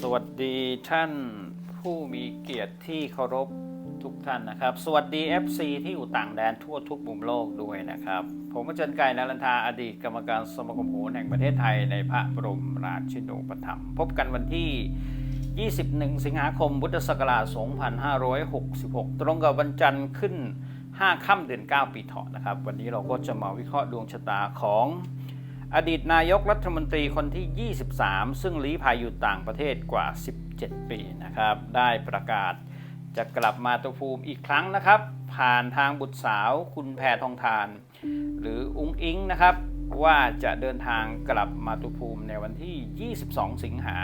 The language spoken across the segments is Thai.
สวัสดีท่านผู้มีเกียรติที่เคารพทุกท่านนะครับ สวัสดี FC ที่อยู่ต่างแดนทั่วทุกมุมโลกด้วยนะครับ ผมอาจารย์ไก่นารันทาอดีตกรรมการสมาคมโหนแห่งประเทศไทยในพระบรมราชินูปถัมภ์พบกันวันที่ 21 สิงหาคมพุทธศักราช 2566 ตรงกับวันจันทร์ขึ้น 5 ค่ำเดือน 9 ปีเถาะนะครับ วันนี้เราก็จะมาวิเคราะห์ดวงชะตาของ อดีตนายกรัฐมนตรีคนที่ 23 ซึ่งลี้ภัยอยู่ต่างประเทศกว่า 17 ปีนะครับ ได้ประกาศจะกลับมาตุภูมิอีกครั้งนะครับ ผ่านทางบุตรสาวคุณแพทองทาน หรืออุ้งอิงนะครับ ว่าจะเดินทางกลับมาตุภูมิในวันที่ 22 สิงหา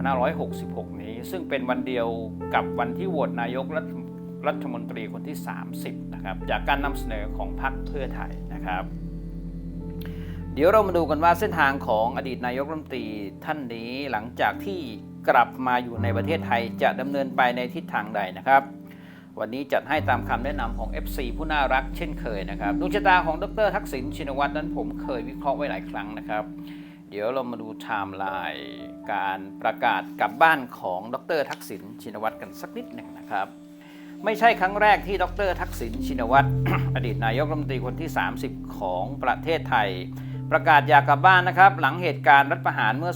2566 นี้ ซึ่งเป็นวันเดียวกับวันที่โหวตนายกรัฐรัฐมนตรีคนที่ 30 นะครับ จากการนำเสนอของพรรคเพื่อไทยนะครับ เดี๋ยวเรามาดูกันว่าเส้นทางของอดีตนายกรัฐมนตรีท่านนี้หลังจากที่กลับมาอยู่ในประเทศไทยจะดำเนินไปในทิศทางใดนะครับ วันนี้จัดให้ตามคำแนะนำของ FC ผู้น่ารักเช่นเคยนะครับดวงชะตาของดรทักษิณชินวัตรนั้นผมเคยวิเคราะห์ไว้หลายครั้งนะครับ เดี๋ยวเรามาดูไทม์ไลน์การประกาศกลับบ้านของดรทักษิณชินวัตรกันสักนิดหนึ่งนะครับไม่ใช่ครั้งแรกที่ดรทักษิณชินวัตรอดีตนายกรัฐมนตรีคนที่ 30 ของประเทศไทย ประกาศอยากกลับบ้านนะครับ หลังเหตุการณ์รัฐประหารเมื่อ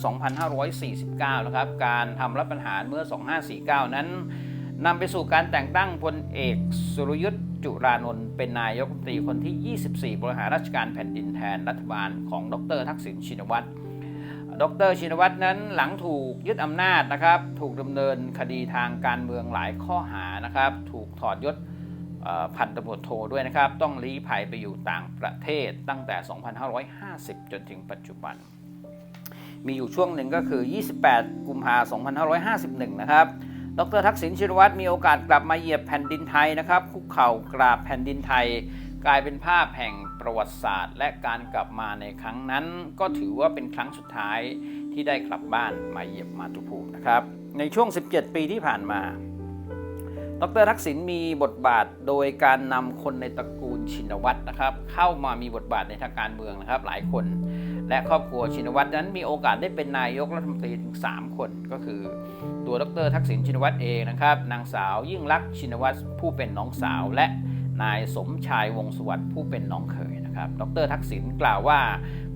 2549 นะครับ การทำรัฐประหารเมื่อ 2549 นั้นนำไปสู่การแต่งตั้งพลเอกสุรยุทธ์จุรานนท์เป็นนายกรัฐมนตรีคนที่ 24 บริหารราชการแผ่นดินแทนรัฐบาลของดร ทักษิณชินวัตร ดรชินวัตรนั้นหลังถูกยึดอำนาจนะครับ ถูกดำเนินคดีทางการเมืองหลายข้อหานะครับ ถูกถอดยศ พันตำรวจโทด้วยนะครับ ต้องลี้ภัยไปอยู่ต่างประเทศตั้งแต่ 2550 จนถึงปัจจุบัน มีอยู่ช่วงหนึ่งก็คือ 28 กุมภาพันธ์2551 นะครับ ดรทักษิณชินวัตรมีโอกาสกลับมาเหยียบแผ่นดินไทยนะครับ คุกเข่ากราบแผ่นดินไทย กลายเป็นภาพแห่งประวัติศาสตร์ และการกลับมาในครั้งนั้น ก็ถือว่าเป็นครั้งสุดท้ายที่ได้กลับบ้านมาเหยียบมาตุภูมินะครับ ในช่วง 17 ปีที่ผ่านมา ดรทักษิณมีบทบาทโดยการนำคนในตระกูลชินวัตรนะครับ เข้ามามีบทบาทในทางการเมืองนะครับ หลายคน และครอบครัวชินวัตรนั้นมีโอกาสได้เป็นนายกรัฐมนตรีถึง 3 คน ก็คือ ตัวดรทักษิณชินวัตรเองนะครับ นางสาวยิ่งลักชินวัตรผู้เป็นน้องสาวและนายสมชายวงศ์สวัสดิ์ผู้เป็นน้องเขยนะครับ ดรทักษิณกล่าวว่า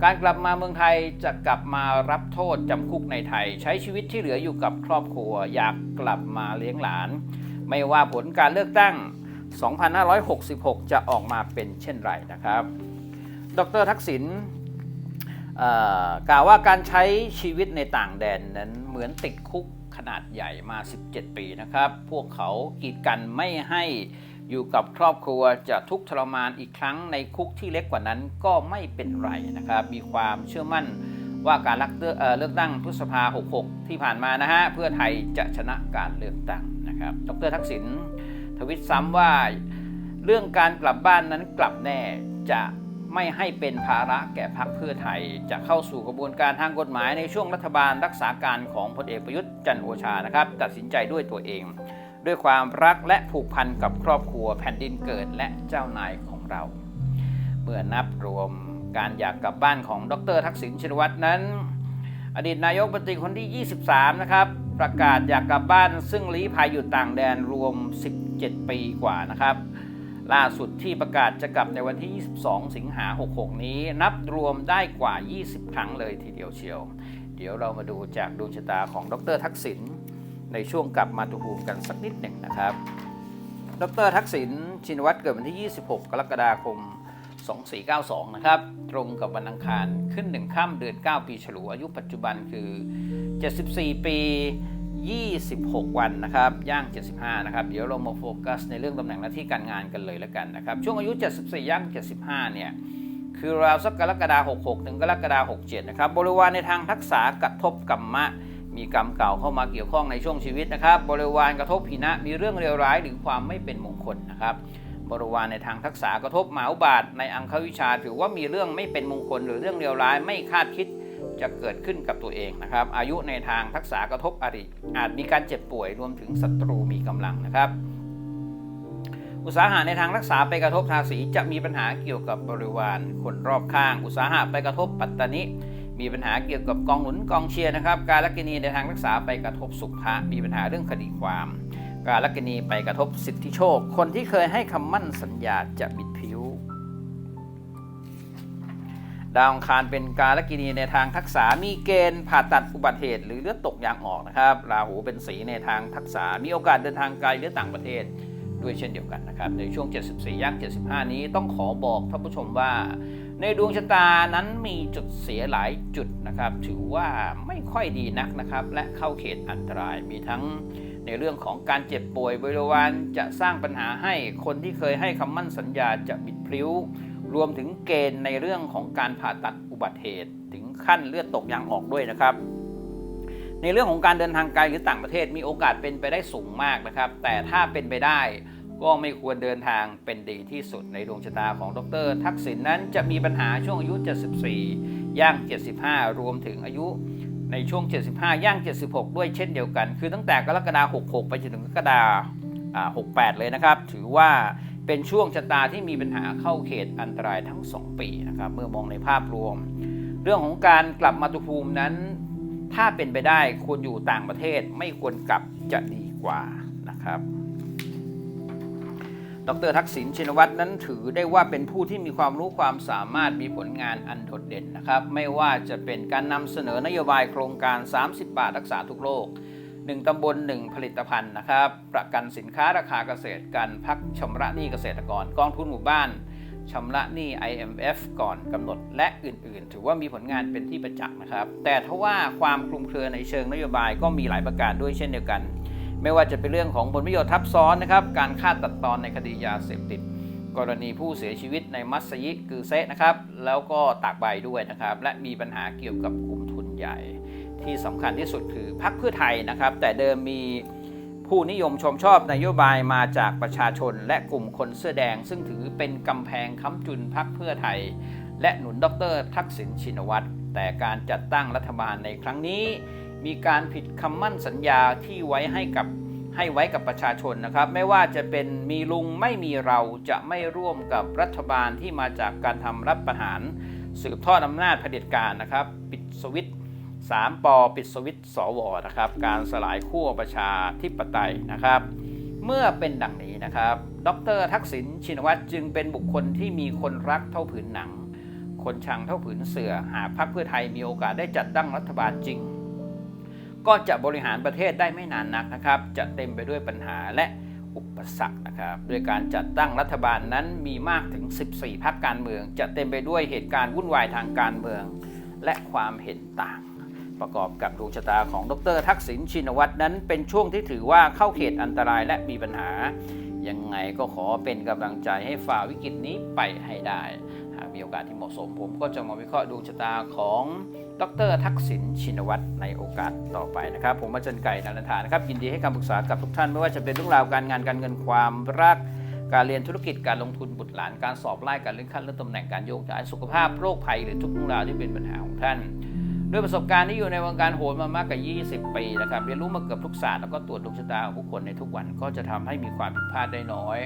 การกลับมาเมืองไทยจะกลับมารับโทษจำคุกในไทย ใช้ชีวิตที่เหลืออยู่กับครอบครัว อยากกลับมาเลี้ยงหลาน ไม่ว่าผลการเลือกตั้ง 2566 จะออกมาเป็นเช่นไรนะครับ ดรทักษิณกล่าวว่าการใช้ชีวิตในต่างแดนนั้นเหมือนติดคุกขนาดใหญ่มา 17 ปีนะครับ พวกเขากีดกันไม่ให้อยู่กับครอบครัวจะทุกข์ทรมานอีกครั้งในคุกที่เล็กกว่านั้นก็ไม่เป็นไรนะครับ มีความเชื่อมั่นว่าการเลือกเอ่อเลือกตั้งพฤษภา 66 ที่ผ่านมานะฮะ เพื่อไทยจะชนะการเลือกตั้ง นะครับ ดรทักษิณทวิตซ้ำว่า เรื่องการกลับบ้านนั้นกลับแน่จะไม่ให้เป็นภาระแก่พรรคเพื่อไทย จะเข้าสู่กระบวนการทางกฎหมายในช่วงรัฐบาลรักษาการของพลเอกประยุทธ์จันโอชานะครับตัดสินใจด้วยตัวเอง ด้วยความรักและผูกพันกับครอบครัวแผ่นดินเกิดและเจ้านายของเรา เมื่อนับรวมการอยากกลับบ้านของดรทักษิณชินวัตรนั้น อดีตนายกบัญชีคนที่ 23 นะครับ ประกาศอยากกลับบ้านซึ่งลี้ภัยอยู่ต่างแดนรวม 17 ปีกว่านะครับ ล่าสุดที่ประกาศจะกลับในวันที่ 22 สิงหา 66 นี้ นับรวมได้กว่า 20 ครั้งเลยทีเดียวเชียว เดี๋ยวเรามาดูจากดวงชะตาของดรทักษิณในช่วงกลับมาตุภูมิกันสักนิดหนึ่งนะครับ ดรทักษิณชินวัตรเกิดวันที่ 26 กรกฎาคม 2492 นะครับ ตรงกับวันอังคารขึ้น 1 ค่ำเดือน 9 ปีฉลูอายุปัจจุบันคือ 74 ปี 26 วันนะครับ ย่าง 75 นะครับ เดี๋ยวเรามาโฟกัสในเรื่องตำแหน่งหน้าที่การงานกันเลยแล้วกันนะครับ ช่วงอายุ 74 ย่าง 75 เนี่ย คือราวสักกรกฎาคม66 ถึงกรกฎาคม67 นะครับ บริวารในทางทักษะกระทบกรรมะ มีกรรมเก่าเข้ามาเกี่ยวข้องในช่วงชีวิตนะครับ บริวารกระทบพินะ มีเรื่องเลวร้ายหรือความไม่เป็นมงคลนะครับ บริวารในทางทักษะกระทบหมาอุบาทในอังควิชา ถือว่ามีเรื่องไม่เป็นมงคลหรือเรื่องเลวร้ายไม่คาดคิด จะเกิดขึ้นกับตัวเองนะครับ อายุในทางทักษะกระทบอริอาจมีการเจ็บป่วยรวมถึงศัตรูมีกำลังนะครับ อุตสาหะในทางรักษาไปกระทบทาสีจะมีปัญหาเกี่ยวกับบริวารคนรอบข้าง อุตสาหะไปกระทบปัตตานิมีปัญหาเกี่ยวกับกองหนุนกองเชียร์นะครับการลักณีในทางรักษาไปกระทบสุขะมีปัญหาเรื่องคดีความ การลักณีไปกระทบสิทธิโชค คนที่เคยให้คำมั่นสัญญาจะบิด ดาวอังคารเป็นการลักณีในทางทักษะมีเกณฑ์ผ่าตัดอุบัติเหตุหรือเลือดตกยางออกนะครับราหูเป็นสีในทางทักษะมีโอกาสเดินทางไกลหรือต่างประเทศด้วยเช่นเดียวกันนะครับในช่วง 74ย่าง75 นี้ต้องขอบอกท่านผู้ชมว่า ในดวงชะตานั้นมีจุดเสียหลายจุดนะครับ ถือว่าไม่ค่อยดีนักนะครับ และเข้าเขตอันตรายมีทั้งในเรื่องของการเจ็บป่วยบริวารจะสร้างปัญหาให้คนที่เคยให้คำมั่นสัญญาจะบิดพลิ้ว รวมถึงเกณฑ์ในเรื่องของการผ่าตัดอุบัติเหตุ ถึงขั้นเลือดตกยางออกด้วยนะครับ ในเรื่องของการเดินทางไกลหรือต่างประเทศมีโอกาสเป็นไปได้สูงมากนะครับ แต่ถ้าเป็นไปได้ก็ไม่ควรเดินทางเป็นดีที่สุดในดวงชะตาของดร ทักษิณนนั้นจะมีปัญหาช่วงอายุ 74 ย่าง 75 รวมถึงอายุในช่วง 75 ย่าง 76 ด้วยเช่นเดียวกัน คือตั้งแต่กรกฎาคม66 ไปจนถึงกรกฎาคม68 เลยนะครับ ถือว่า เป็นช่วงชะตาที่มีปัญหาเข้าเขตอันตรายทั้ง 2 ปีนะครับเมื่อมองในภาพรวม เรื่องของการกลับมาตุภูมินั้น ถ้าเป็นไปได้ควรอยู่ต่างประเทศไม่ควรกลับจะดีกว่านะครับ ดรทักษิณชินวัตรนั้นถือได้ว่าเป็นผู้ที่มีความรู้ความสามารถมีผลงานอันโดดเด่นนะครับ ไม่ว่าจะเป็นการนำเสนอนโยบายโครงการ 30 บาทรักษาทุกโรค 1 ตำบล 1 ผลิตภัณฑ์นะครับ ประกันสินค้าราคาเกษตรการพักชำระหนี้เกษตรกรกองทุนหมู่บ้านชำระหนี้ IMF ก่อนกำหนดและอื่นๆ ถือว่ามีผลงานเป็นที่ประจักษ์นะครับ แต่ทว่าความคลุมเครือในเชิงนโยบายก็มีหลายประการด้วยเช่นเดียวกัน ไม่ว่าจะเป็นเรื่องของผลประโยชน์ทับซ้อนนะครับ การฆ่าตัดตอนในคดียาเสพติด กรณีผู้เสียชีวิตในมัสยิดกือเซะนะครับ แล้วก็ตากใบด้วยนะครับ และมีปัญหาเกี่ยวกับกลุ่มทุนใหญ่ ที่สำคัญที่สุดคือพรรคเพื่อไทยนะครับ แต่เดิมมีผู้นิยมชมชอบนโยบายมาจากประชาชนและกลุ่มคนเสื้อแดง ซึ่งถือเป็นกำแพงค้ำจุนพรรคเพื่อไทย และหนุนดร ทักษิณชินวัตร แต่การจัดตั้งรัฐบาลในครั้งนี้ มีการผิดคำมั่นสัญญาที่ไว้ให้กับให้ไว้กับประชาชนนะครับ ไม่ว่าจะเป็นมีลุงไม่มีเราจะไม่ร่วมกับรัฐบาลที่มาจากการทำรัฐประหาร สืบทอดอำนาจเผด็จการนะครับ ปิดสวิตช์ 3ปอปิดสวิตสวนะครับ การสลายขั้วประชาธิปไตยนะครับ เมื่อเป็นดังนี้นะครับ ดรทักษิณชินวัตรจึงเป็นบุคคลที่มีคนรักเท่าผืนหนัง คนชังเท่าผืนเสือ หากพรรคเพื่อไทยมีโอกาสได้จัดตั้งรัฐบาลจริง ก็จะบริหารประเทศได้ไม่นานนักนะครับ จะเต็มไปด้วยปัญหาและอุปสรรคนะครับด้วยการจัดตั้งรัฐบาลนั้นมีมากถึง 14 พรรคการเมือง จะเต็มไปด้วยเหตุการณ์วุ่นวายทางการเมือง และความเห็นต่าง ประกอบกับดวงชะตาของดรทักษิณชินวัตรนั้น เป็นช่วงที่ถือว่าเข้าเขตอันตรายและมีปัญหา ยังไงก็ขอเป็นกำลังใจให้ฝ่าวิกฤตนี้ไปให้ได้ หากมีโอกาสที่เหมาะสมผมก็จะมาวิเคราะห์ดวงชะตาของดรทักษิณชินวัตรในโอกาสต่อไปนะครับ ผมอาจารย์ไก่นันทานะครับยินดีให้คำปรึกษากับทุกท่านไม่ว่าจะเป็นเรื่องราวการงานการเงินความรักการเรียนธุรกิจการลงทุนบุตรหลานการสอบไล่การเลื่อนขั้นเลื่อนตำแหน่งการโยกย้ายสุขภาพโรคภัยหรือทุกเรื่องราวที่เป็นปัญหาของท่าน ด้วยประสบการณ์ที่อยู่ในวงการโหนมามากกว่า 20 ปีนะครับเรียนรู้มาเกือบทุกศาสตร์แล้วก็ตรวจดวงชะตาของผู้คนในทุกวันก็จะทำให้มีความผิดพลาดได้น้อย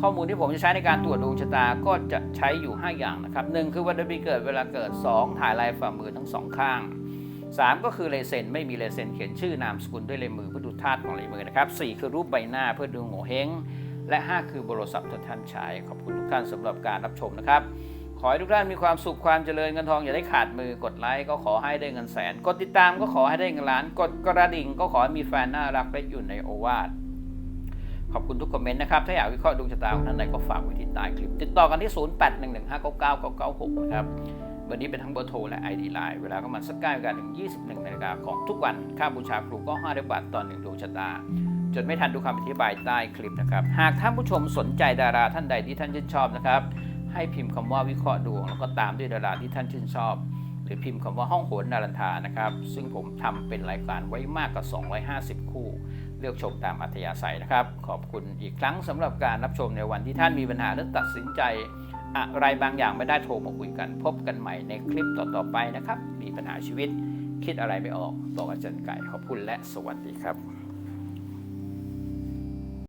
ข้อมูลที่ผมจะใช้ในการตรวจดวงชะตาก็จะใช้อยู่ 5 อย่างนะครับหนึ่งคือวันเดือนปีเกิดเวลาเกิด 2 ถ่ายลายฝ่ามือทั้งสองข้าง 3 ก็คือลายเซ็นไม่มีลายเซ็นเขียนชื่อนามสกุลด้วยลายมือเพื่อดูธาตุของลายมือนะครับ4คือรูปใบหน้าเพื่อดูโง่เฮงและ 5 คือโทรศัท์ที่ท่านใช้ขอบคุณทุกท่านสำหรับการรับชมนะครับ ขอให้ทุกท่านมีความสุขความเจริญเงินทองอย่าได้ขาดมือกดไลค์ก็ขอให้ได้เงินแสน กดติดตามก็ขอให้ได้เงินล้าน กดกระดิ่งก็ขอให้มีแฟนน่ารักและอยู่ในโอวาทขอบคุณทุกคอมเมนต์นะครับ ถ้าอยากวิเคราะห์ดวงชะตาของท่านใดก็ฝากไว้ที่ใต้คลิป ติดต่อกันที่ 0811599996 นะครับวันนี้เป็นทั้งเบอร์โทรและ ID Line เวลาก็มันสักใกล้กันถึง 21นาฬิกาของทุกวัน ค่าบูชาครูก็5บาทต่อหนึ่งดวงชะตาจนไม่ทันดูคำอธิบายใต้คลิปนะครับ หากท่านผู้ชมสนใจดาราท่านใดที่ท่านชื่นชอบนะครับ ให้พิมพ์คำว่าวิเคราะห์ดวง แล้วก็ตามด้วยดาราที่ท่านชื่นชอบ หรือพิมพ์คำว่าห้องโหนนารันทานะครับ ซึ่งผมทำเป็นรายการไว้มากกว่า 250 คู่ เลือกชมตามอัธยาศัยนะครับ ขอบคุณอีกครั้งสำหรับการรับชมในวันที่ท่านมีปัญหาและตัดสินใจ อะไรบางอย่างไม่ได้โทรมาคุยกัน พบกันใหม่ในคลิปต่อๆไปนะครับ มีปัญหาชีวิตคิดอะไรไม่ออกบอกอาจารย์ไก่ขอบคุณและสวัสดีครับ